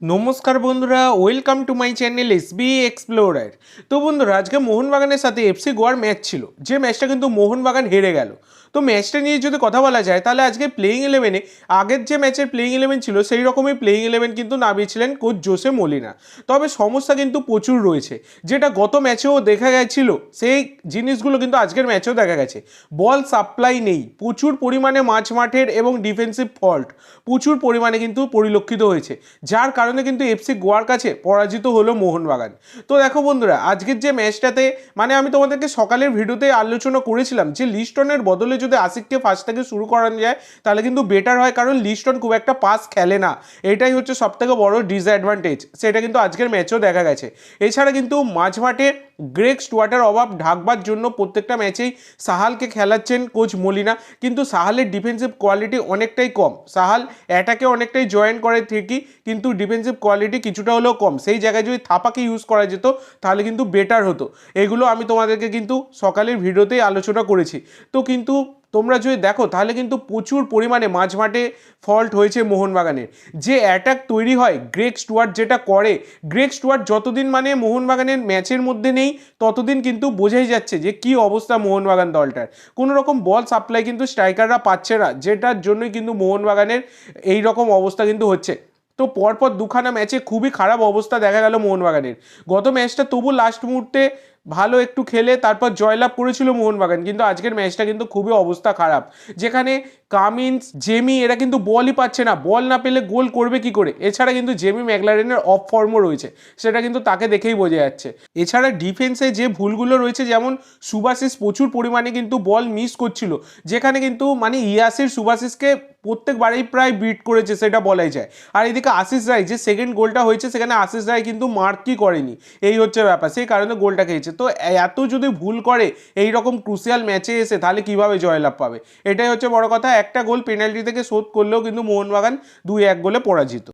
নমস্কার বন্ধুরা welcome to my channel S B explorer তো বন্ধুরা, আজকে মোহনবাগানের সাথে এফসি গোয়ার ম্যাচ ছিল। যে ম্যাচটা কিন্তু মোহনবাগান হেরে গেল। তো ম্যাচটা নিয়ে যদি কথা বলা যায়, তাহলে আজকে প্লেইং ইলেভেনে আগের যে ম্যাচের প্লেইং ইলেভেন ছিল, সেই রকমই প্লেইং ইলেভেন কিন্তু নামিয়েছিলেন কোচ জোসে মলিনা তবে সমস্যা কিন্তু প্রচুর রয়েছে। যেটা গত ম্যাচেও দেখা গেছিল, সেই জিনিসগুলো কিন্তু আজকের ম্যাচেও দেখা গেছে। বল সাপ্লাই নেই। প্রচুর পরিমাণে মাঝ মাঠের এবং ডিফেন্সিভ ফল্ট প্রচুর পরিমাণে কিন্তু পরিলক্ষিত হয়েছে। যার কারণে কিন্তু এফসি গোয়ার কাছে পরাজিত হলো মোহনবাগান। তো দেখো বন্ধুরা, আজকের যে ম্যাচটাতে মানে আমি তোমাদেরকে সকালের ভিডিওতে আলোচনা করেছিলাম যে লিস্টনের বদলে যদি আশিককে ফার্স্ট থেকে শুরু করানো যায়, তাহলে কিন্তু বেটার হয়, কারণ লিস্টন খুব একটা পাস খেলে না। এটাই হচ্ছে সবথেকে বড় ডিসঅ্যাডভান্টেজ সেটা কিন্তু আজকের ম্যাচেও দেখা গেছে। এছাড়া কিন্তু মাঝমাঠে গ্রেক স্টুয়ার্টের অভাব ঢাকবার জন্য প্রত্যেকটা ম্যাচেই সাহালকে খেলাচ্ছেন কোচ মলিনা। কিন্তু সাহালের ডিফেন্সিভ কোয়ালিটি অনেকটাই কম। সাহাল অ্যাটাকে অনেকটাই জয়েন করে ঠিকই, কিন্তু ডিফেন্সিভ কোয়ালিটি কিছুটা হলেও কম। সেই জায়গায় যদি থাপাকে ইউজ করা যেত, তাহলে কিন্তু বেটার হতো। এগুলো আমি তোমাদেরকে কিন্তু সকালের ভিডিওতেই আলোচনা করেছি। তো কিন্তু তোমরা যদি দেখো, তাহলে কিন্তু প্রচুর পরিমাণে মাঝমাঠে ফল্ট হয়েছে মোহনবাগানের যে অ্যাটাক তৈরি হয় গ্রেক স্টুয়ার্ট যেটা করে গ্রেক স্টুয়ার্ট যতদিন মানে মোহনবাগানের ম্যাচের মধ্যে নেই, ততদিন কিন্তু বোঝাই যাচ্ছে যে কি অবস্থা মোহনবাগান দলটার। কোনো রকম বল সাপ্লাই কিন্তু স্ট্রাইকাররা পাচ্ছে না, যেটার জন্যই কিন্তু মোহনবাগানের এই রকম অবস্থা কিন্তু হচ্ছে। তো পরপর দুখানা ম্যাচে খুবই খারাপ অবস্থা দেখা গেল মোহনবাগানের। গত ম্যাচটা তবু লাস্ট মুহূর্তে ভালো একটু খেলে তারপর জয়লাভ করেছিল মোহনবাগান। কিন্তু আজকের ম্যাচটা কিন্তু খুবই অবস্থা খারাপ। যেখানে কামিন্স, জেমি এরা কিন্তু বলই পাচ্ছে না। বল না পেলে গোল করবে কি করে? এছাড়া কিন্তু জেমি ম্যাকলারেনের অফ ফর্মও রয়েছে। সেটা কিন্তু তাকে দেখেই বোঝা যাচ্ছে। এছাড়া ডিফেন্সে যে ভুলগুলো রয়েছে, যেমন সুভাশিস প্রচুর পরিমাণে কিন্তু বল মিস করছিল। যেখানে কিন্তু মানে ইয়াসির সুভাশিসকে প্রত্যেকবারেই প্রায় বিট করেছে, সেটা বলাই যায়। আর এদিকে আশিস রায়, যে সেকেন্ড গোলটা হয়েছে, সেখানে আশিস রায় কিন্তু মার্কই করেনি। এই হচ্ছে ব্যাপার। সেই কারণে গোলটা খেয়েছে। তো এত যদি ভুল করে এই রকম ক্রুশিয়াল ম্যাচে এসে তাহলে কীভাবে জয়লাভ পাবে? এটাই হচ্ছে বড় কথা। একটা গোল পেনাল্টি থেকে শোধ করলেও কিন্তু মোহনবাগান দুই এক গোলে পরাজিত।